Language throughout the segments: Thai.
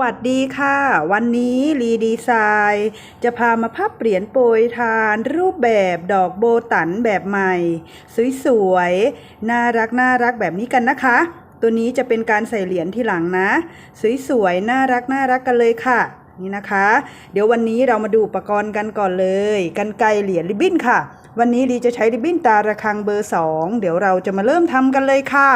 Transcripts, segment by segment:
สวัสดีค่ะ วันนี้รีดีไซน์จะพามาพับเหรียญโปรยทาน รูปแบบดอกโบตันแบบใหม่ สวยๆ น่ารักน่ารักแบบนี้กันนะคะ ตัวนี้จะเป็นการใส่เหรียญที่หลังนะ สวยๆ น่ารักน่ารักกันเลยค่ะ นี่นะคะ เดี๋ยววันนี้เรามาดูอุปกรณ์กันก่อนเลยกันไกเหรียญริบบิ้นค่ะ วันนี้รีจะใช้ริบบิ้นตาระฆังเบอร์ 2 เดี๋ยวเราจะมาเริ่มทำกันเลยค่ะ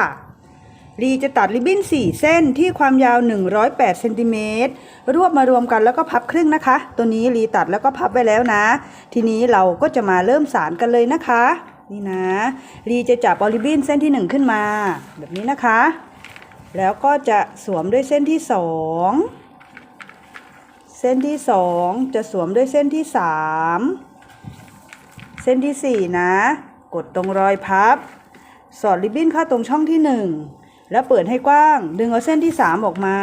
รีจะตัดริบบิ้น 4 เส้นที่ความยาว 108เซนติเมตรรวบมารวมกันแล้วก็พับครึ่งนะคะ ตัวนี้รีตัดแล้วก็พับไว้แล้วนะ ทีนี้เราก็จะมาเริ่มสารกันเลยนะคะ นี่นะ รีจะจับเอาริบบิ้นเส้นที่ 1 ขึ้นมา แบบนี้นะคะ แล้วก็จะสวมด้วยเส้นที่ 2 เส้นที่ 2 จะสวมด้วยเส้นที่ 3 เส้นทีสี่4 นะ กดตรงรอยพับ สอดริบบิ้นเข้าตรงช่องที่ 1 แล้วเปิดให้กว้าง ดึงเอาเส้นที่ 3 ออกมา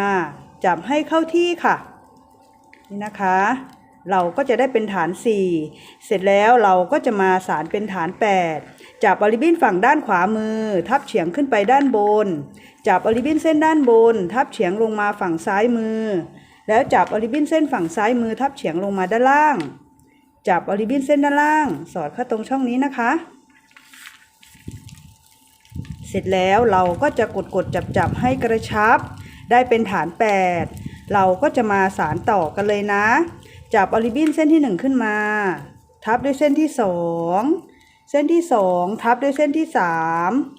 จับให้เข้าที่ค่ะ นี่นะคะ เราก็จะได้เป็นฐาน 4 เสร็จแล้วเราก็จะมาสารเป็นฐาน 8 จับอาริบินฝั่งด้านขวามือ ทับเฉียงขึ้นไปด้านบน จับอาริบินเส้นด้านบน ทับเฉียงลงมาฝั่งซ้ายมือ แล้วจับอาริบินเส้นฝั่งซ้ายมือ ทับเฉียงลงมาด้านล่าง จับอาริบินเส้นด้านล่าง สอดเข้าตรงช่องนี้นะคะ เสร็จแล้วเราก็จะกดกดจับจับให้กระชับ ได้เป็นฐาน 8 เราก็จะมาสารต่อกันเลยนะ จับอริบินเส้นที่ 1 ขึ้นมา ทับด้วยเส้นที่ 2 เส้นที่ 2 ทับด้วยเส้นที่ 3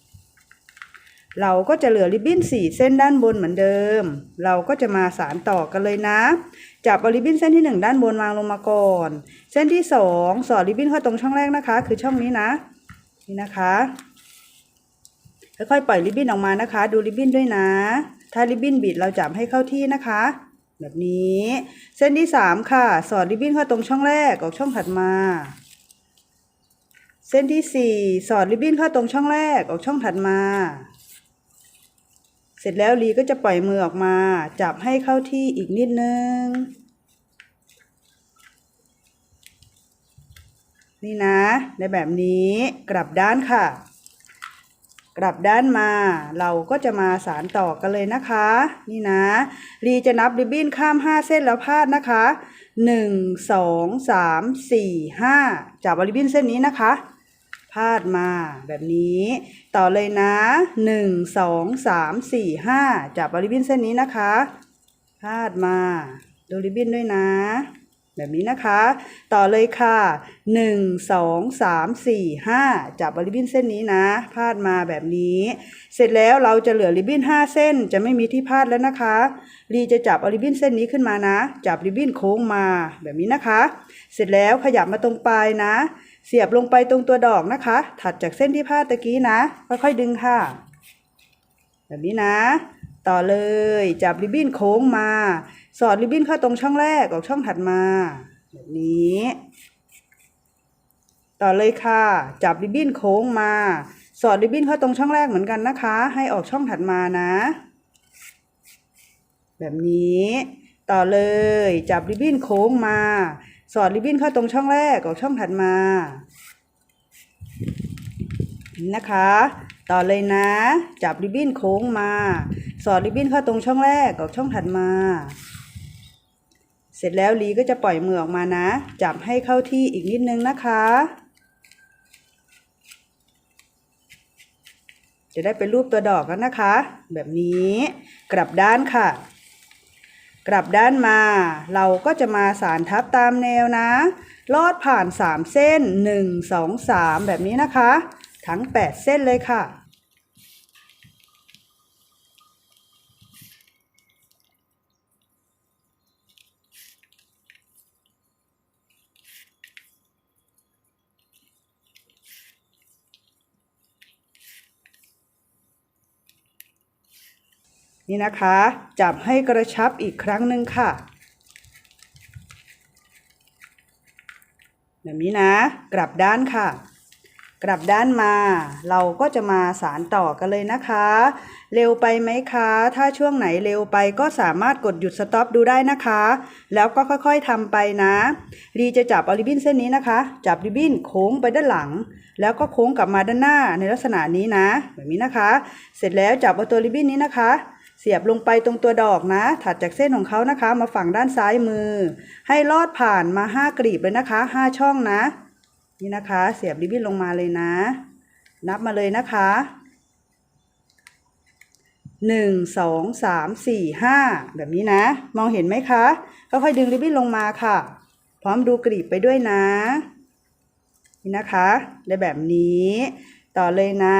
เราก็จะเหลือริบบิ้น4 เส้นด้านบนเหมือนเดิม เราก็จะมาสารต่อกันเลยนะ จับริบบิ้นเส้นที่ 1 ด้านบนวางลงมาก่อน เส้นที่ 2 สอดริบบิ้นเข้าตรงช่องแรกนะคะ คือช่องนี้นะ นี่นะคะ ค่อยๆปล่อยริบบิ้นออกมานะคะ ดูริบบิ้นด้วยนะ ถ้าริบบิ้นบิดเราจับให้เข้าที่นะคะ แบบนี้ เส้นที่ 3 ค่ะ สอดริบบิ้นเข้าตรงช่องแรกออกช่องถัดมาเส้นที่ 4 สอดริบบิ้นเข้าตรงช่องแรกออกช่องถัดมา เสร็จแล้วลีก็จะปล่อยมือออกมา จับให้เข้าที่อีกนิดนึง นี่นะในแบบนี้กลับด้านค่ะ กลับด้านมาเราก็จะมาสารต่อกันเลยนะคะ นี่นะรีจะนับริบบิ้นข้าม 5 เส้นแล้วพาดนะคะ 1 2 3 4 5จับริบบิ้นเส้นนี้นะคะ พาดมาแบบนี้ ต่อเลยนะ1 2 3 4 5จับริบบิ้นเส้นนี้นะคะ พาดมาดูริบบิ้นด้วยนะ แบบนี้นะคะ ต่อเลยค่ะ1 2 3 4 5จับริบบิ้นเส้นนี้นะ พาดมาแบบนี้ เสร็จแล้วเราจะเหลือริบบิ้น5เส้นจะไม่มีที่พาดแล้วนะคะรีจะจับริบบิ้นเส้นนี้ขึ้นมานะ จับริบบิ้นโค้งมาแบบนี้นะคะ เสร็จแล้วขยับมาตรงปลายนะ เสียบลงไปตรงตัวดอกนะคะ ถัดจากเส้นที่พาดตะกี้นะ ค่อยๆดึงค่ะ แบบนี้นะ ต่อเลย จับริบบิ้นโค้งมา สอดริบบิ้นเข้าตรงช่องแรกออกช่องถัดมา แบบนี้ ต่อเลยค่ะ จับริบบิ้นโค้งมา สอดริบบิ้นเข้าตรงช่องแรกเหมือนกันนะคะ ให้ออกช่องถัดมานะ แบบนี้ ต่อเลย จับริบบิ้นโค้งมา สอดริบบิ้นเข้าตรงช่องแรกออกช่องถัดมานี่นะคะ ต่อเลยนะ จับริบบิ้นโค้งมา สอดริบบิ้นเข้าตรงช่องแรกออกช่องถัดมา เสร็จแล้วลีก็จะปล่อยมือออกมานะ จับให้เข้าที่อีกนิดนึงนะคะ จะได้เป็นรูปตัวดอกแล้วนะคะ แบบนี้กลับด้านค่ะ กลับด้านมา เราก็จะมาสารทับตามแนวนะ ลอดผ่าน 3 เส้น 1 2 3 แบบนี้นะคะ ทั้ง 8 เส้นเลยค่ะ นี่นะคะ จับให้กระชับอีกครั้งหนึ่งค่ะ แบบนี้นะ กลับด้านค่ะ กลับด้านมา เราก็จะมาสารต่อกันเลยนะคะ เร็วไปไหมคะ ถ้าช่วงไหนเร็วไปก็สามารถกดหยุดสต็อปดูได้นะคะ แล้วก็ค่อยๆทำไปนะรีจะจับเอาริบินเส้นนี้นะคะ จับริบินโค้งไปด้านหลังแล้วก็โค้งกลับมาด้านหน้าในลักษณะนี้นะ แบบนี้นะคะ เสร็จแล้วจับเอาตัวริบินนี้นะคะ เสียบลงไปตรงตัวดอกนะ ถัดจากเส้นของเขานะคะ มาฝั่งด้านซ้ายมือ ให้ลอดผ่านมาห้ากลีบเลยนะคะห้าช่องนะ นี่นะคะ เสียบริบบิ้นลงมาเลยนะ นับมาเลยนะคะหนึ่งสองสามสี่ห้าแบบนี้นะ มองเห็นไหมคะค่อยๆดึงริบบิ้นลงมาค่ะ พร้อมดูกลีบไปด้วยนะ นี่นะคะ ได้แบบนี้ ต่อเลยนะ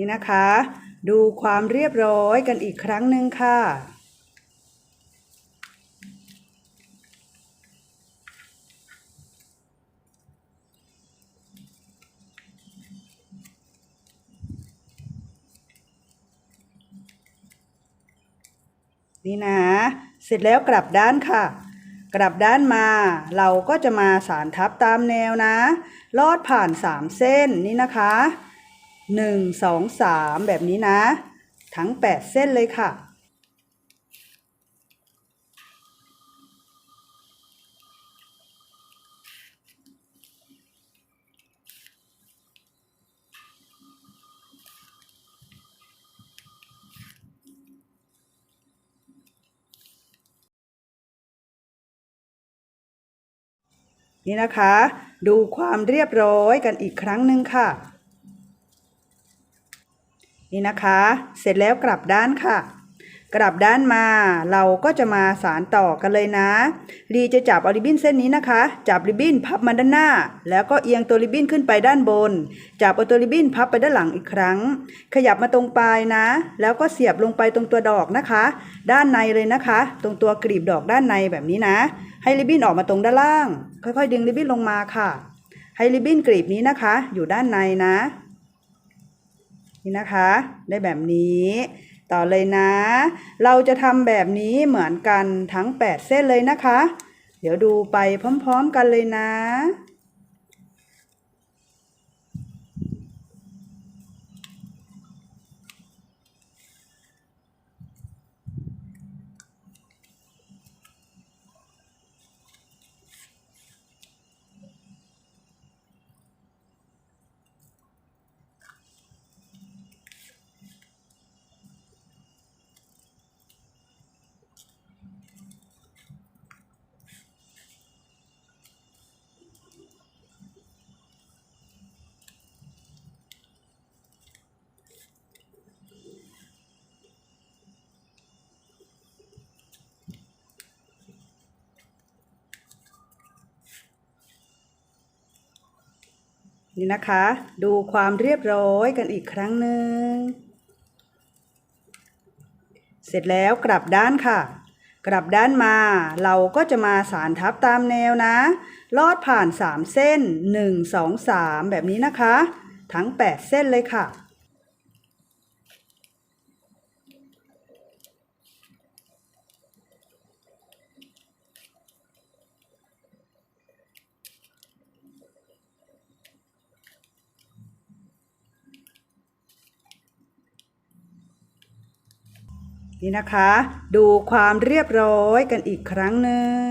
นี่นะคะ ดูความเรียบร้อยกันอีกครั้งหนึ่งค่ะ นี่นะ เสร็จแล้วกลับด้านค่ะกลับด้านมาเราก็จะมาสารทับตามแนวนะ ลอดผ่าน 3 เส้นนี่นะคะ 1 2 3 แบบนี้นะ ทั้ง 8 เส้นเลยค่ะ นี่นะคะ ดูความเรียบร้อยกันอีกครั้งหนึ่งค่ะ นี่นะคะ เสร็จแล้วกลับด้านค่ะ กลับด้านมาเราก็จะมาสารต่อกันเลยนะ รีจะจับเอาริบบิ้นเส้นนี้นะคะ จับริบบิ้นพับมาด้านหน้า แล้วก็เอียงตัวริบบิ้นขึ้นไปด้านบน จับเอาตัวริบบิ้นพับไปด้านหลังอีกครั้ง ขยับมาตรงปลายนะ แล้วก็เสียบลงไปตรงตัวดอกนะคะ ด้านในเลยนะคะ ตรงตัวกลีบดอกด้านในแบบนี้นะ ให้ริบบิ้นออกมาตรงด้านล่าง ค่อยๆ ดึงริบบิ้นลงมาค่ะ ให้ริบบิ้นกลีบนี้นะคะ อยู่ด้านในนะ นี่นะคะ ได้แบบนี้ ต่อเลยนะ เราจะทำแบบนี้เหมือนกันทั้ง 8 เส้นเลยนะคะ เดี๋ยวดูไปพร้อม ๆ กันเลยนะ นี่นะคะ ดูความเรียบร้อยกันอีกครั้งหนึ่ง เสร็จแล้วกลับด้านค่ะ กลับด้านมา เราก็จะมาสารทับตามแนวนะ ลอดผ่าน 3 เส้น 1 2 3 แบบนี้นะคะ ทั้ง 8 เส้นเลยค่ะ นี่นะคะ ดูความเรียบร้อยกันอีกครั้งหนึ่ง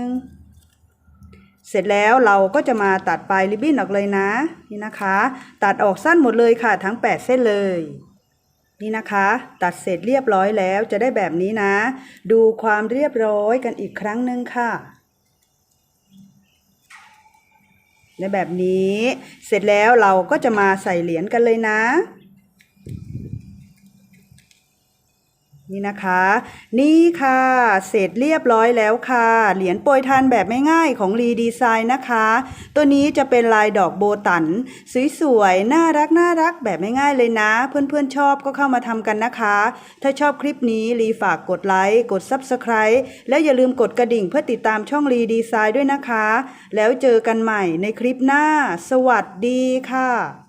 เสร็จแล้วเราก็จะมาตัดปลายริบบิ้นออกเลยนะ นี่นะคะ ตัดออกสั้นหมดเลยค่ะทั้ง 8 เส้นเลย นี่นะคะ ตัดเสร็จเรียบร้อยแล้วจะได้แบบนี้นะ ดูความเรียบร้อยกันอีกครั้งหนึ่งค่ะในแบบนี้ เสร็จแล้วเราก็จะมาใส่เหรียญกันเลยนะ นี่นะคะ นี่ค่ะ เสร็จเรียบร้อยแล้วค่ะ เหรียญโปรยทานแบบไม่ง่ายของรีดีไซน์นะคะ ตัวนี้จะเป็นลายดอกโบตัน สวยๆ น่ารักน่ารักแบบไม่ง่ายเลยนะ เพื่อนๆชอบก็เข้ามาทำกันนะคะ ถ้าชอบคลิปนี้รีฝากกดไลค์กด Subscribe แล้วอย่าลืมกดกระดิ่งเพื่อติดตามช่องรีดีไซน์ด้วยนะคะ แล้วเจอกันใหม่ในคลิปหน้า สวัสดีค่ะ